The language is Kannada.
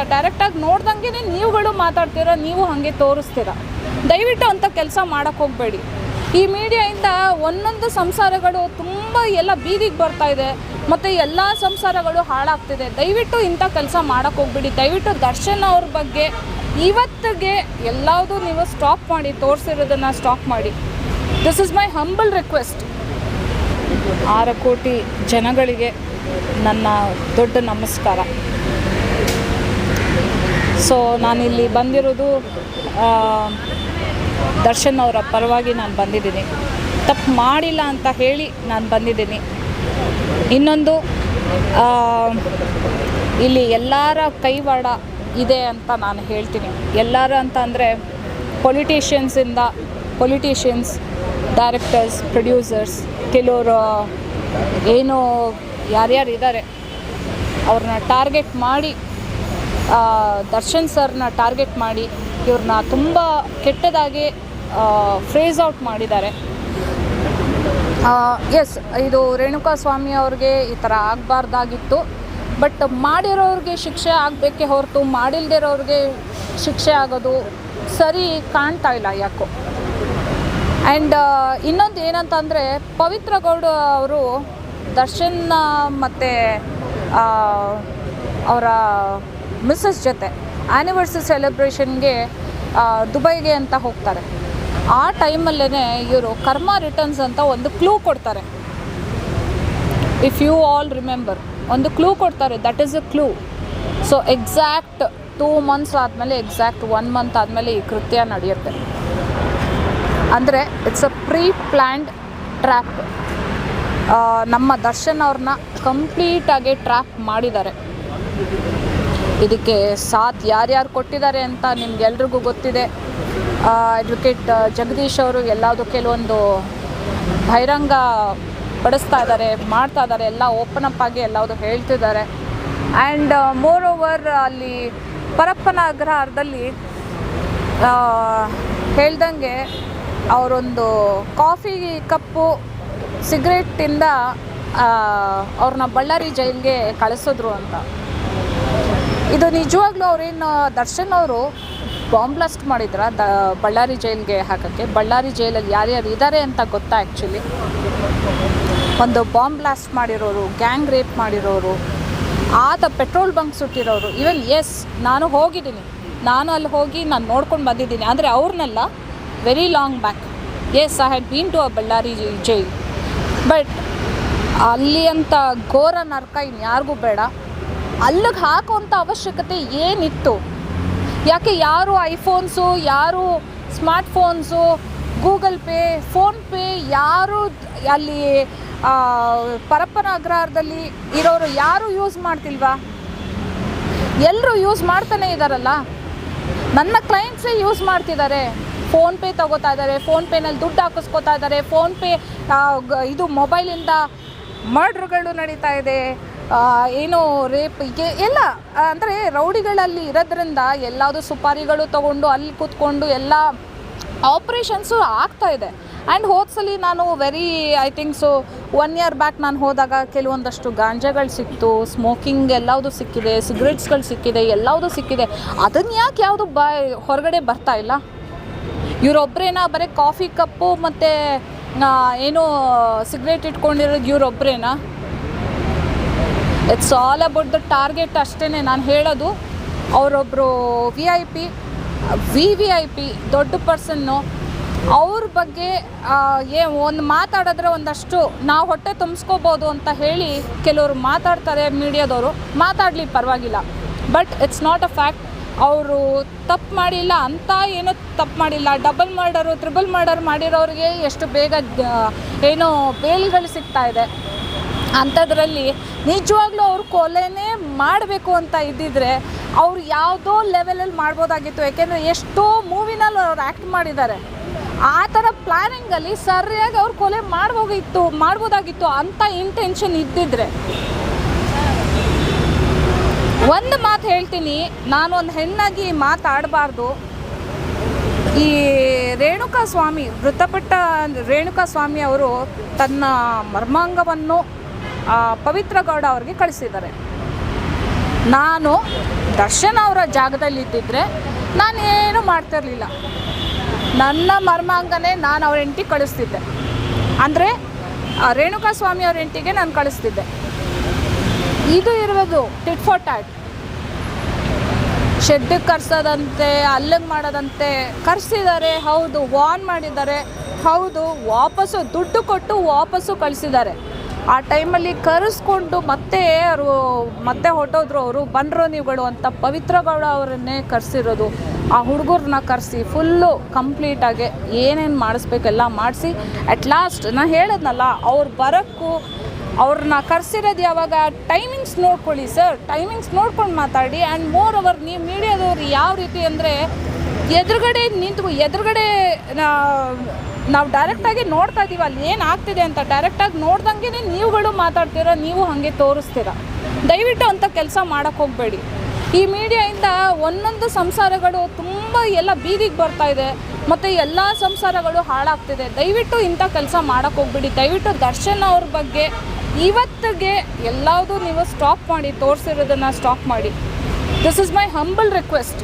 ಅಂತ ಡೈರೆಕ್ಟಾಗಿ ನೋಡ್ದಂಗೆ ನೀವುಗಳು ಮಾತಾಡ್ತೀರ, ನೀವು ಹಾಗೆ ತೋರಿಸ್ತೀರ? ದಯವಿಟ್ಟು ಅಂಥ ಕೆಲಸ ಮಾಡೋಕ್ಕೆ ಹೋಗಬೇಡಿ. ಈ ಮೀಡಿಯಾಯಿಂದ ಒಂದೊಂದು ಸಂಸಾರಗಳು ತುಂಬ ಎಲ್ಲ ಬೀದಿಗೆ ಬರ್ತಾ ಇದೆ, ಮತ್ತು ಎಲ್ಲ ಸಂಸಾರಗಳು ಹಾಳಾಗ್ತಿದೆ. ದಯವಿಟ್ಟು ಇಂಥ ಕೆಲಸ ಮಾಡೋಕ್ಕೆ ಹೋಗ್ಬೇಡಿ. ದಯವಿಟ್ಟು ದರ್ಶನ್ ಅವ್ರ ಬಗ್ಗೆ ಇವತ್ತಿಗೆ ಎಲ್ಲದೂ ನೀವು ಸ್ಟಾಪ್ ಮಾಡಿ, ತೋರಿಸಿರೋದನ್ನು ಸ್ಟಾಪ್ ಮಾಡಿ. This is my humble request ಆರು ಕೋಟಿ ಜನಗಳಿಗೆ ನನ್ನ ದೊಡ್ಡ ನಮಸ್ಕಾರ. ಸೊ ನಾನಿಲ್ಲಿ ಬಂದಿರೋದು ದರ್ಶನ್ ಅವರ ಪರವಾಗಿ ನಾನು ಬಂದಿದ್ದೀನಿ. ತಪ್ಪು ಮಾಡಿಲ್ಲ ಅಂತ ಹೇಳಿ ನಾನು ಬಂದಿದ್ದೀನಿ. ಇನ್ನೊಂದು ಇಲ್ಲಿ ಎಲ್ಲರ ಕೈವಾಡ ಇದೆ ಅಂತ ನಾನು ಹೇಳ್ತೀನಿ. ಎಲ್ಲರ ಅಂತ ಅಂದರೆ ಪೊಲಿಟಿಷಿಯನ್ಸಿಂದ ಪೊಲಿಟಿಷಿಯನ್ಸ್ ಡೈರೆಕ್ಟರ್ಸ್ ಪ್ರೊಡ್ಯೂಸರ್ಸ್ ಕೆಲವರು ಏನು ಯಾರ್ಯಾರು ಇದ್ದಾರೆ ಅವ್ರನ್ನ ಟಾರ್ಗೆಟ್ ಮಾಡಿ ದರ್ಶನ್ ಸರ್ನ ಟಾರ್ಗೆಟ್ ಮಾಡಿ ಇವ್ರನ್ನ ತುಂಬ ಕೆಟ್ಟದಾಗಿ ಫ್ರೇಸ್ ಔಟ್ ಮಾಡಿದ್ದಾರೆ. ಎಸ್ ಇದು ರೇಣುಕಾ ಸ್ವಾಮಿ ಅವ್ರಿಗೆ ಈ ಥರ ಆಗಬಾರ್ದಾಗಿತ್ತು. ಬಟ್ ಮಾಡಿರೋರಿಗೆ ಶಿಕ್ಷೆ ಆಗಬೇಕೆ ಹೊರತು, ಮಾಡಿಲ್ದಿರೋರಿಗೆ ಶಿಕ್ಷೆ ಆಗೋದು ಸರಿ ಕಾಣ್ತಾ ಇಲ್ಲ ಯಾಕೋ. ಆ್ಯಂಡ್ ಇನ್ನೊಂದು ಏನಂತಂದರೆ, ಪವಿತ್ರ ಗೌಡ ಅವರು ದರ್ಶನ್ ಮತ್ತು ಅವರ ಮಿಸ್ಸಸ್ ಜೊತೆ ಆ್ಯನಿವರ್ಸರಿ ಸೆಲೆಬ್ರೇಷನ್ಗೆ ದುಬೈಗೆ ಅಂತ ಹೋಗ್ತಾರೆ. ಆ ಟೈಮಲ್ಲೇ ಇವರು ಕರ್ಮ ರಿಟರ್ನ್ಸ್ ಅಂತ ಒಂದು ಕ್ಲೂ ಕೊಡ್ತಾರೆ. ಇಫ್ ಯು ಆಲ್ ರಿಮೆಂಬರ್ ಒಂದು ಕ್ಲೂ ಕೊಡ್ತಾರೆ that is a clue so exact two months ಆದಮೇಲೆ ಎಕ್ಸಾಕ್ಟ್ ಒನ್ ಮಂತ್ ಆದಮೇಲೆ ಈ ಕೃತ್ಯ ನಡೆಯುತ್ತೆ. ಅಂದರೆ it's a pre planned trap ನಮ್ಮ ದರ್ಶನ್ ಅವ್ರನ್ನ ಕಂಪ್ಲೀಟಾಗಿ ಟ್ರ್ಯಾಪ್ ಮಾಡಿದ್ದಾರೆ. ಇದಕ್ಕೆ ಸಾಥ್ ಯಾರ್ಯಾರು ಕೊಟ್ಟಿದ್ದಾರೆ ಅಂತ ನಿಮ್ಗೆಲ್ರಿಗೂ ಗೊತ್ತಿದೆ. ಅಡ್ವೊಕೇಟ್ ಜಗದೀಶ್ ಅವರು ಎಲ್ಲದು ಕೆಲವೊಂದು ಬಹಿರಂಗ ಪಡಿಸ್ತಾ ಇದ್ದಾರೆ, ಮಾಡ್ತಾ ಇದ್ದಾರೆ, ಎಲ್ಲ ಓಪನ್ ಅಪ್ ಆಗಿ ಎಲ್ಲವುದು ಹೇಳ್ತಿದ್ದಾರೆ. ಆ್ಯಂಡ್ ಮೋರ್ ಓವರ್ ಅಲ್ಲಿ ಪರಪ್ಪನ ಅಗ್ರಹಾರದಲ್ಲಿ ಹೇಳ್ದಂಗೆ ಅವರೊಂದು ಕಾಫಿ ಕಪ್ಪು ಸಿಗರೇಟಿಂದ ಅವ್ರನ್ನ ಬಳ್ಳಾರಿ ಜೈಲಿಗೆ ಕಳಿಸಿದ್ರು ಅಂತ. ಇದು ನಿಜವಾಗ್ಲೂ ಅವ್ರೇನು ದರ್ಶನ್ ಅವರು ಬಾಂಬ್ ಬ್ಲಾಸ್ಟ್ ಮಾಡಿದ್ರ? ದ, ಬಳ್ಳಾರಿ ಜೈಲಿಗೆ ಹಾಕೋಕ್ಕೆ? ಬಳ್ಳಾರಿ ಜೈಲಲ್ಲಿ ಯಾರ್ಯಾರು ಇದ್ದಾರೆ ಅಂತ ಗೊತ್ತಾ ಆ್ಯಕ್ಚುಲಿ ಒಂದು ಬಾಂಬ್ ಬ್ಲಾಸ್ಟ್ ಮಾಡಿರೋರು ಗ್ಯಾಂಗ್ ರೇಪ್ ಮಾಡಿರೋರು, ಆತ ಪೆಟ್ರೋಲ್ ಬಂಕ್ ಸುಟ್ಟಿರೋರು ಇವನ್ ಎಸ್ ನಾನು ಹೋಗಿದ್ದೀನಿ. ನಾನು ಅಲ್ಲಿ ಹೋಗಿ ನಾನು ನೋಡ್ಕೊಂಡು ಬಂದಿದ್ದೀನಿ. ಆದರೆ ಅವ್ರನ್ನೆಲ್ಲ very long back as I had been to a Ballari jail but ಅಲ್ಲಿ ಅಂತ ಘೋರ ನರ್ಕ ಇನ್ಯಾರಿಗೂ ಬೇಡ. ಅಲ್ಲಿಗೆ ಹಾಕುವಂಥ ಅವಶ್ಯಕತೆ ಏನಿತ್ತು? ಯಾಕೆ ಯಾರು ಐಫೋನ್ಸು, ಯಾರು smart phones Google Pay PhonePe ಯಾರು ಅಲ್ಲಿ ಪರಪ್ಪನ ಅಗ್ರಹಾರದಲ್ಲಿ ಇರೋರು ಯಾರು ಯೂಸ್ ಮಾಡ್ತಿಲ್ವಾ? ಎಲ್ಲರೂ ಯೂಸ್ ಮಾಡ್ತಾನೆ ಇದ್ದಾರಲ್ಲ ನನ್ನ ಕ್ಲೈಂಟ್ಸೇ ಯೂಸ್ ಮಾಡ್ತಿದ್ದಾರೆ ಫೋನ್ಪೇ ತಗೋತಾ ಇದ್ದಾರೆ ಫೋನ್ಪೇನಲ್ಲಿ ದುಡ್ಡು ಹಾಕಿಸ್ಕೋತಾ ಇದ್ದಾರೆ ಫೋನ್ಪೇ ಇದು ಮೊಬೈಲಿಂದ ಮರ್ಡ್ರ್ಗಳು ನಡೀತಾ ಇದೆ. ಏನು ರೇಪ್ ಎಲ್ಲ, ಅಂದರೆ ರೌಡಿಗಳಲ್ಲಿ ಇರೋದ್ರಿಂದ ಎಲ್ಲದು ಸುಪಾರಿಗಳು ತಗೊಂಡು ಅಲ್ಲಿ ಕೂತ್ಕೊಂಡು ಎಲ್ಲ ಆಪ್ರೇಷನ್ಸು ಆಗ್ತಾ ಇದೆ. ಆ್ಯಂಡ್ ಹೋದ್ಸಲಿ ನಾನು very I think so one year back ನಾನು ಹೋದಾಗ ಕೆಲವೊಂದಷ್ಟು ಗಾಂಜಾಗಳು ಸಿಕ್ತು ಸ್ಮೋಕಿಂಗ್ ಎಲ್ಲವುದು ಸಿಕ್ಕಿದೆ ಸಿಗರೇಟ್ಸ್ಗಳು ಸಿಕ್ಕಿದೆ, ಎಲ್ಲವುದು ಸಿಕ್ಕಿದೆ. ಅದನ್ನು ಯಾಕೆ ಯಾವುದು ಬ, ಹೊರಗಡೆ ಬರ್ತಾ ಇಲ್ಲ? ಇವರೊಬ್ಬರೇನ ಬರೀ ಕಾಫಿ ಕಪ್ಪು ಮತ್ತು ಏನು ಸಿಗರೇಟ್ ಇಟ್ಕೊಂಡಿರೋದು ಇವರೊಬ್ಬರೇನಾ it's all about the target ಅಷ್ಟೇ ನಾನು ಹೇಳೋದು ಅವರೊಬ್ಬರು V I P V V I P ದೊಡ್ಡ ಪರ್ಸನ್ನು ಅವ್ರ ಬಗ್ಗೆ ಏ, ಒಂದು ಮಾತಾಡಿದ್ರೆ ಒಂದಷ್ಟು ನಾವು ಹೊಟ್ಟೆ ತುಂಬಿಸ್ಕೋಬೋದು ಅಂತ ಹೇಳಿ ಕೆಲವರು ಮಾತಾಡ್ತಾರೆ ಮೀಡಿಯಾದವರು. ಮಾತಾಡಲಿ ಪರವಾಗಿಲ್ಲ. But it's not a fact ಅವರು ತಪ್ಪು ಮಾಡಿಲ್ಲ ಅಂತ ಏನೂ ತಪ್ಪು ಮಾಡಿಲ್ಲ. ಡಬಲ್ ಮರ್ಡರು ತ್ರಿಬಲ್ ಮರ್ಡರ್ ಮಾಡಿರೋರಿಗೆ ಎಷ್ಟು ಬೇಗ ಏನೋ ಬೇಲ್ಗಳು ಸಿಗ್ತಾ ಇದೆ. ಅಂಥದ್ರಲ್ಲಿ ನಿಜವಾಗ್ಲೂ ಅವರು ಕೊಲೆನೇ ಮಾಡಬೇಕು ಅಂತ ಇದ್ದಿದ್ರೆ ಅವ್ರು ಯಾವುದೋ ಲೆವೆಲಲ್ಲಿ ಮಾಡ್ಬೋದಾಗಿತ್ತು. ಯಾಕೆಂದರೆ ಎಷ್ಟೋ ಮೂವಿನಲ್ಲಿ ಅವ್ರು ಆ್ಯಕ್ಟ್ ಮಾಡಿದ್ದಾರೆ. ಆ ಥರ ಪ್ಲ್ಯಾನಿಂಗಲ್ಲಿ ಸರಿಯಾಗಿ ಅವ್ರು ಕೊಲೆ ಮಾಡ್ಬೋಗಿತ್ತು, ಮಾಡ್ಬೋದಾಗಿತ್ತು ಅಂತ ಇಂಟೆನ್ಷನ್ ಇದ್ದಿದ್ರೆ. ಒಂದು ಮಾತು ಹೇಳ್ತೀನಿ. ನಾನು ಒಂದು ಹೆಣ್ಣಾಗಿ ಮಾತಾಡಬಾರ್ದು. ಈ ರೇಣುಕಾ ಸ್ವಾಮಿ, ಮೃತಪಟ್ಟ ರೇಣುಕಾ ಸ್ವಾಮಿ ಅವರು ತನ್ನ ಮರ್ಮಾಂಗವನ್ನು ಪವಿತ್ರ ಗೌಡ ಅವ್ರಿಗೆ ಕಳಿಸಿದ್ದಾರೆ. ನಾನು ದರ್ಶನ್ ಅವರ ಜಾಗದಲ್ಲಿ ಇದ್ದಿದ್ರೆ ನಾನು ಏನು ಮಾಡ್ತಿರ್ಲಿಲ್ಲ. ನನ್ನ ಮರ್ಮಾಂಗನೇ ನಾನು ಅವ್ರ ಹೆಂಡತಿ ಕಳಿಸ್ತಿದ್ದೆ. ಅಂದರೆ ರೇಣುಕಾ ಸ್ವಾಮಿ ಅವ್ರ ಹೆಂಡತಿಗೆ ನಾನು ಕಳಿಸ್ತಿದ್ದೆ. ಇದು ಇರುವುದು ಟಿಟ್ ಫಾರ್ ಟ್ಯಾಟ್ ಶೆಡ್ಡಿಗೆ ಕರ್ಸೋದಂತೆ, ಅಲ್ಲಿಗೆ ಮಾಡೋದಂತೆ ಕರ್ಸಿದ್ದಾರೆ, ಹೌದು, ವಾರ್ನ್ ಮಾಡಿದ್ದಾರೆ, ಹೌದು, ವಾಪಸ್ಸು ದುಡ್ಡು ಕೊಟ್ಟು ವಾಪಸ್ಸು ಕಳಿಸಿದ್ದಾರೆ. ಆ ಟೈಮಲ್ಲಿ ಕರೆಸ್ಕೊಂಡು ಮತ್ತೆ ಅವರು ಮತ್ತೆ ಹೊಟ್ಟೋದ್ರು ಅವರು, ಬಂದರು ನೀವುಗಳು ಅಂತ ಪವಿತ್ರ ಗೌಡ ಅವರನ್ನೇ ಕರೆಸಿರೋದು. ಆ ಹುಡುಗರನ್ನ ಕರೆಸಿ ಫುಲ್ಲು ಕಂಪ್ಲೀಟಾಗಿ ಏನೇನು ಮಾಡಿಸ್ಬೇಕೆಲ್ಲ ಮಾಡಿಸಿ ಅಟ್ ಲಾಸ್ಟ್ ನಾನು ಹೇಳಿದ್ನಲ್ಲ, ಅವ್ರು ಬರೋಕ್ಕೂ ಅವ್ರನ್ನ ಕರೆಸಿರೋದು ಯಾವಾಗ? ಟೈಮಿಂಗ್ಸ್ ನೋಡ್ಕೊಳ್ಳಿ ಸರ್ ಟೈಮಿಂಗ್ಸ್ ನೋಡ್ಕೊಂಡು ಮಾತಾಡಿ ಆ್ಯಂಡ್ ಮೋರ್ ಅವರ್ ನೀವು ಮೀಡಿಯಾದವ್ರು ಯಾವ ರೀತಿ ಅಂದರೆ ಎದುರುಗಡೆ ನಿಂತು ಎದುರುಗಡೆ ನಾವು ಡೈರೆಕ್ಟಾಗಿ ನೋಡ್ತಾ ಇದ್ದೀವಿ ಅಲ್ಲಿ ಏನು ಆಗ್ತಿದೆ ಅಂತ. ಡೈರೆಕ್ಟಾಗಿ ನೋಡ್ದಂಗೆ ನೀವುಗಳು ಮಾತಾಡ್ತೀರ, ನೀವು ಹಾಗೆ ತೋರಿಸ್ತೀರ. ದಯವಿಟ್ಟು ಅಂತ ಕೆಲಸ ಮಾಡೋಕ್ಕೆ ಹೋಗಬೇಡಿ. ಈ ಮೀಡಿಯಾಯಿಂದ ಒಂದೊಂದು ಸಂಸಾರಗಳು ತುಂಬ ಎಲ್ಲ ಬೀದಿಗೆ ಬರ್ತಾ ಇದೆ, ಮತ್ತು ಎಲ್ಲ ಸಂಸಾರಗಳು ಹಾಳಾಗ್ತಿದೆ. ದಯವಿಟ್ಟು ಇಂಥ ಕೆಲಸ ಮಾಡೋಕ್ಕೆ ಹೋಗ್ಬೇಡಿ. ದಯವಿಟ್ಟು ದರ್ಶನ್ ಅವ್ರ ಬಗ್ಗೆ ಇವತ್ತಿಗೆ ಎಲ್ಲದೂ ನೀವು ಸ್ಟಾಪ್ ಮಾಡಿ, ತೋರಿಸಿರೋದನ್ನು ಸ್ಟಾಪ್ ಮಾಡಿ. This is my humble request